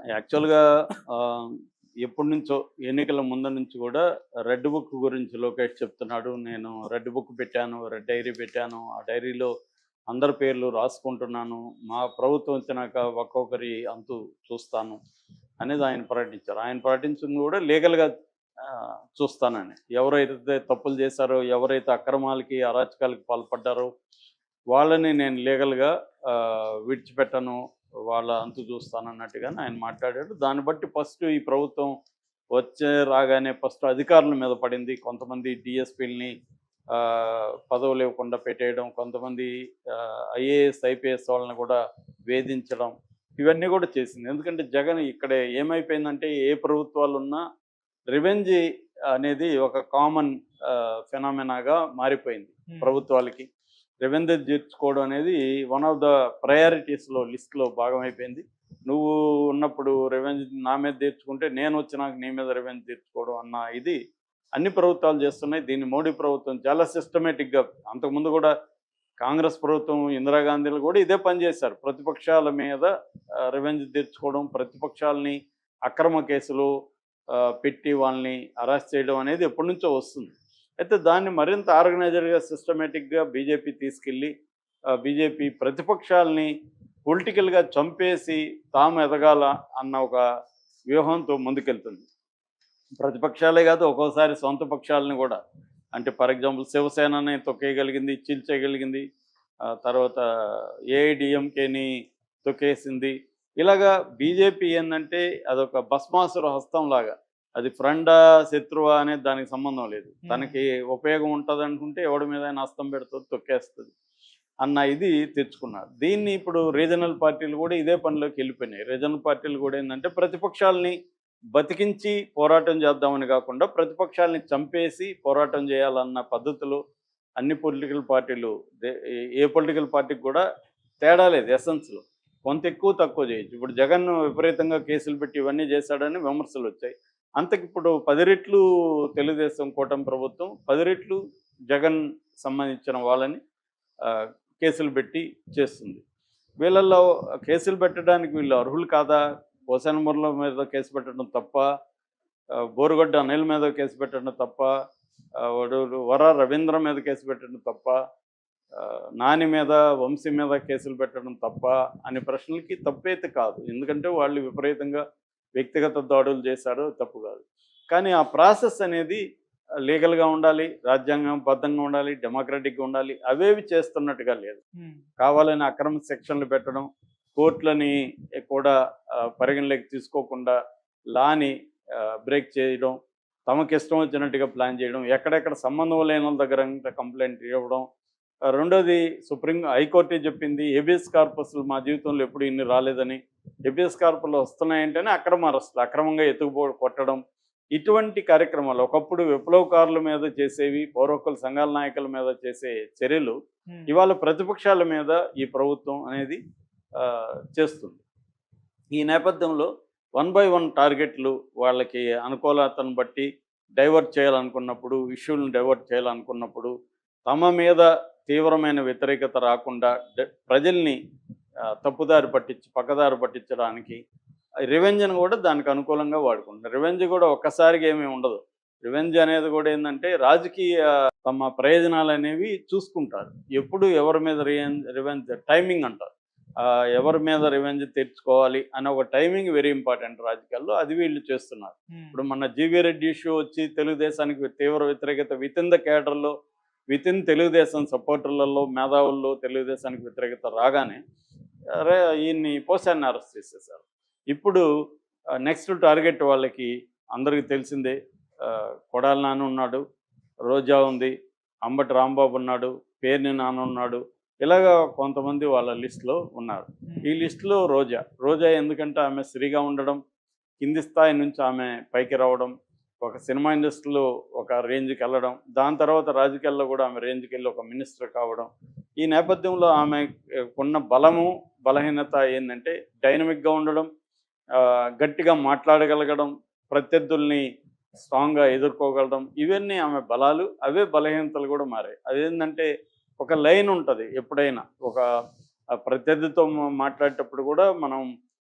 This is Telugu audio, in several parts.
యాక్చువల్గా ఎప్పటి నుంచో ఎన్నికల ముందు నుంచి కూడా రెడ్ బుక్ గురించి లోకేష్ చెప్తున్నాడు. నేను రెడ్ బుక్ పెట్టాను రెడ్ డైరీ పెట్టాను. ఆ డైరీలో అందరి పేర్లు రాసుకుంటున్నాను. మా ప్రభుత్వం వచ్చినాక ఒక్కొక్కరి అంతు చూస్తాను అనేది ఆయన ప్రకటించారు. ఆయన ప్రకటించింది కూడా లీగల్గా చూస్తానని. ఎవరైతే తప్పులు చేశారో ఎవరైతే అక్రమాలకి అరాచకాలకి పాల్పడ్డారో వాళ్ళని నేను లీగల్గా విడిచిపెట్టను. వాళ్ళ అంతు చూస్తానన్నట్టుగానే ఆయన మాట్లాడాడు. దాన్ని బట్టి ఫస్ట్ ఈ ప్రభుత్వం వచ్చే రాగానే ఫస్ట్ అధికారుల మీద పడింది. కొంతమంది డిఎస్పీలని పదవులు ఇవ్వకుండా పెట్టేయడం కొంతమంది ఐఏఎస్ ఐపీఎస్ వాళ్ళని కూడా వేధించడం ఇవన్నీ కూడా చేసింది. ఎందుకంటే జగన్ ఇక్కడ ఏమైపోయిందంటే ఏ ప్రభుత్వాలు ఉన్నా రివెంజ్ అనేది ఒక కామన్ ఫెనామినాగా మారిపోయింది ప్రభుత్వాలకి. రెవెన్యూ తీర్చుకోవడం అనేది వన్ ఆఫ్ ద ప్రయారిటీస్లో లిస్ట్లో భాగం అయిపోయింది. నువ్వు ఉన్నప్పుడు రెవెన్యూ నా మీద తీర్చుకుంటే నేను వచ్చినాక నీ మీద రెవెన్యూ తీర్చుకోవడం అన్న ఇది అన్ని ప్రభుత్వాలు చేస్తున్నాయి. దీన్ని మోడీ ప్రభుత్వం చాలా సిస్టమేటిక్గా అంతకుముందు కూడా కాంగ్రెస్ ప్రభుత్వం ఇందిరాగాంధీలు కూడా ఇదే పని చేశారు. ప్రతిపక్షాల మీద రెవెన్యూ తీర్చుకోవడం ప్రతిపక్షాలని అక్రమ కేసులు పెట్టి వాళ్ళని అరెస్ట్ చేయడం అనేది ఎప్పటి నుంచో వస్తుంది. అయితే దాన్ని మరింత ఆర్గనైజర్గా సిస్టమేటిక్గా బీజేపీ తీసుకెళ్ళి బీజేపీ ప్రతిపక్షాలని పొలిటికల్గా చంపేసి తాము ఎదగాల అన్న ఒక వ్యూహంతో ముందుకెళ్తుంది. ప్రతిపక్షాలే కాదు ఒక్కోసారి సొంత పక్షాలని కూడా. అంటే ఫర్ ఎగ్జాంపుల్ శివసేనని తొక్కేయగలిగింది చీల్చేయగలిగింది తర్వాత ఏఐడిఎంకేని తొక్కేసింది. ఇలాగా బీజేపీ ఏంటంటే అదొక భస్మాసుర హస్తం లాగా అది ఫ్రెండా శత్రువా అనేది దానికి సంబంధం లేదు. తనకి ఉపయోగం ఉంటుంది అనుకుంటే ఎవడి మీద అయినా హస్తం పెడుతుంది తొక్కేస్తుంది అన్న ఇది తెచ్చుకున్నారు. దీన్ని ఇప్పుడు రీజనల్ పార్టీలు కూడా ఇదే పనిలోకి వెళ్ళిపోయినాయి. రీజనల్ పార్టీలు కూడా ఏంటంటే ప్రతిపక్షాలని బతికించి పోరాటం చేద్దామని కాకుండా ప్రతిపక్షాలని చంపేసి పోరాటం చేయాలన్న పద్ధతులు అన్ని పొలిటికల్ పార్టీలు ఏ పొలిటికల్ పార్టీకి కూడా తేడా లేదు ఎసెన్స్లో కొంత ఎక్కువ తక్కువ చేయొచ్చు. ఇప్పుడు జగన్ విపరీతంగా కేసులు పెట్టి ఇవన్నీ చేశాడని విమర్శలు వచ్చాయి. అంతకు ఇప్పుడు పది రెట్లు తెలుగుదేశం కూటమి ప్రభుత్వం పది రెట్లు జగన్ సంబంధించిన వాళ్ళని కేసులు పెట్టి చేస్తుంది. వీళ్ళల్లో కేసులు పెట్టడానికి వీళ్ళు అర్హులు కాదా? కోసనమురల మీద కేసు పెట్టడం తప్ప బోరుగడ్డ అనిల్ మీద కేసు పెట్టడం తప్ప వర రవీంద్ర మీద కేసు పెట్టడం తప్ప నాని మీద వంశీ మీద కేసులు పెట్టడం తప్ప అనే ప్రశ్నలకి తప్పైతే కాదు. ఎందుకంటే వాళ్ళు విపరీతంగా వ్యక్తిగత దాడులు చేశారు తప్పు కాదు. కానీ ఆ ప్రాసెస్ అనేది లీగల్గా ఉండాలి రాజ్యాంగం బద్ధంగా ఉండాలి డెమోక్రటిక్గా ఉండాలి అవేవి చేస్తున్నట్టుగా లేదు. కావాలని అక్రమ సెక్షన్లు పెట్టడం కోర్టులని కూడా పరిగణలోకి తీసుకోకుండా లాని బ్రేక్ చేయడం తమకి ఇష్టం వచ్చినట్టుగా ప్లాన్ చేయడం ఎక్కడెక్కడ సంబంధం లేని వాళ్ళ దగ్గర కంప్లైంట్ ఇవ్వడం. రెండోది సుప్రీం హైకోర్టే చెప్పింది హెబియస్ కార్పస్లు మా జీవితంలో ఎప్పుడు ఇన్ని రాలేదని హెబియస్ కార్పస్లు వస్తున్నాయంటేనే అక్రమ అరెస్టులు అక్రమంగా ఎత్తుకుపో కొట్టడం. ఇటువంటి కార్యక్రమాలు ఒకప్పుడు విప్లవకారుల మీద చేసేవి పౌరకుల సంఘాల నాయకుల మీద చేసే చర్యలు ఇవాళ ప్రతిపక్షాల మీద ఈ ప్రభుత్వం అనేది చేస్తుంది. ఈ నేపథ్యంలో వన్ బై వన్ టార్గెట్లు వాళ్ళకి అనుకూలతను బట్టి డైవర్ట్ చేయాలనుకున్నప్పుడు ఇష్యూలను డైవర్ట్ చేయాలనుకున్నప్పుడు తమ మీద తీవ్రమైన వ్యతిరేకత రాకుండా ప్రజల్ని తప్పుదారి పట్టించి పక్కదారి పట్టించడానికి రివెంజ్ని కూడా దానికి అనుకూలంగా వాడుకుంటారు రివెంజ్ కూడా ఒక్కసారిగా ఏమీ ఉండదు. రివెంజ్ అనేది కూడా ఏంటంటే రాజకీయ తమ ప్రయోజనాలు అనేవి చూసుకుంటారు. ఎప్పుడు ఎవరి మీద రివెంజ్ రివెంజ్ టైమింగ్ అంటారు. ఎవరి మీద రివెంజ్ తెచ్చుకోవాలి అనే ఒక టైమింగ్ వెరీ ఇంపార్టెంట్ రాజకీయాల్లో. అది వీళ్ళు చేస్తున్నారు. ఇప్పుడు మన జీవీ రెడ్డి ఇష్యూ వచ్చి తెలుగుదేశానికి తీవ్ర వ్యతిరేకత విత్ ఇన్ ద కేడర్లో విత్ ఇన్ తెలుగుదేశం సపోర్టర్లలో మేధావుల్లో తెలుగుదేశానికి వ్యతిరేకత రాగానే అరే ఈయన్ని పోసాన్ని అరెస్ట్ చేసేసారు ఇప్పుడు నెక్స్ట్ టార్గెట్ వాళ్ళకి అందరికీ తెలిసిందే కొడాలి నాన్న ఉన్నాడు రోజా ఉంది అంబటి రాంబాబు ఉన్నాడు పేర్ని నాన్న ఉన్నాడు ఇలాగా కొంతమంది వాళ్ళ లిస్టులో ఉన్నారు. ఈ లిస్టులో రోజా. రోజా ఎందుకంటే ఆమె స్త్రీగా ఉండడం కింది స్థాయి నుంచి ఆమె పైకి రావడం ఒక సినిమా ఇండస్ట్రీలో ఒక రేంజ్కి వెళ్ళడం దాని తర్వాత రాజకీయాల్లో కూడా ఆమె రేంజ్కి వెళ్ళి ఒక మినిస్టర్ కావడం ఈ నేపథ్యంలో ఆమె ఉన్న బలము బలహీనత ఏంటంటే డైనమిక్గా ఉండడం గట్టిగా మాట్లాడగలగడం ప్రత్యర్థుల్ని స్ట్రాంగ్గా ఎదుర్కోగలడం ఇవన్నీ ఆమె బలాలు అవే బలహీనతలు కూడా మారాయి. అదేంటంటే ఒక లైన్ ఉంటుంది ఎప్పుడైనా. ఒక ప్రత్యర్థితో మాట్లాడేటప్పుడు కూడా మనం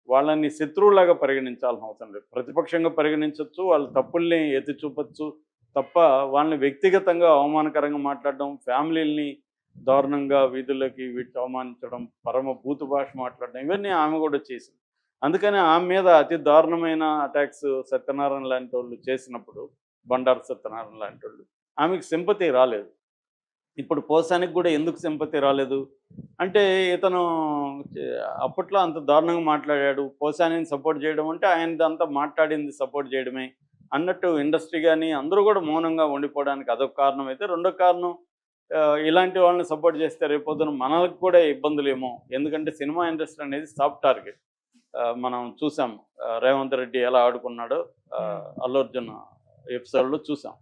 వాళ్ళని శత్రువులాగా పరిగణించాల్సిన అవసరం లేదు. ప్రతిపక్షంగా పరిగణించవచ్చు వాళ్ళ తప్పుల్ని ఎత్తి చూపచ్చు తప్ప వాళ్ళని వ్యక్తిగతంగా అవమానకరంగా మాట్లాడడం ఫ్యామిలీల్ని దారుణంగా వీధుల్లోకి వీటి అవమానించడం పరమ భూత భాష మాట్లాడడం ఇవన్నీ ఆమె కూడా చేసింది. అందుకని ఆమె మీద అతి దారుణమైన అటాక్స్ సత్యనారాయణ లాంటి వాళ్ళు చేసినప్పుడు బండారు సత్యనారాయణ లాంటి వాళ్ళు ఆమెకు సింపతి రాలేదు. ఇప్పుడు పోసానికి కూడా ఎందుకు సింపతి రాలేదు? అంటే ఇతను అప్పట్లో అంత దారుణంగా మాట్లాడాడు. పోసానిని సపోర్ట్ చేయడం అంటే ఆయన అంతా మాట్లాడింది సపోర్ట్ చేయడమే అన్నట్టు ఇండస్ట్రీ కానీ అందరూ కూడా మౌనంగా ఉండిపోవడానికి అదొక కారణం. అయితే రెండో కారణం ఇలాంటి వాళ్ళని సపోర్ట్ చేస్తే రేపొద్దున మనకు కూడా ఇబ్బందులేమో. ఎందుకంటే సినిమా ఇండస్ట్రీ అనేది సాఫ్ట్ టార్గెట్ మనం చూసాం రేవంత్ రెడ్డి ఎలా ఆడుకున్నాడో అల్లు అర్జున్ ఎపిసోడ్లో చూసాం.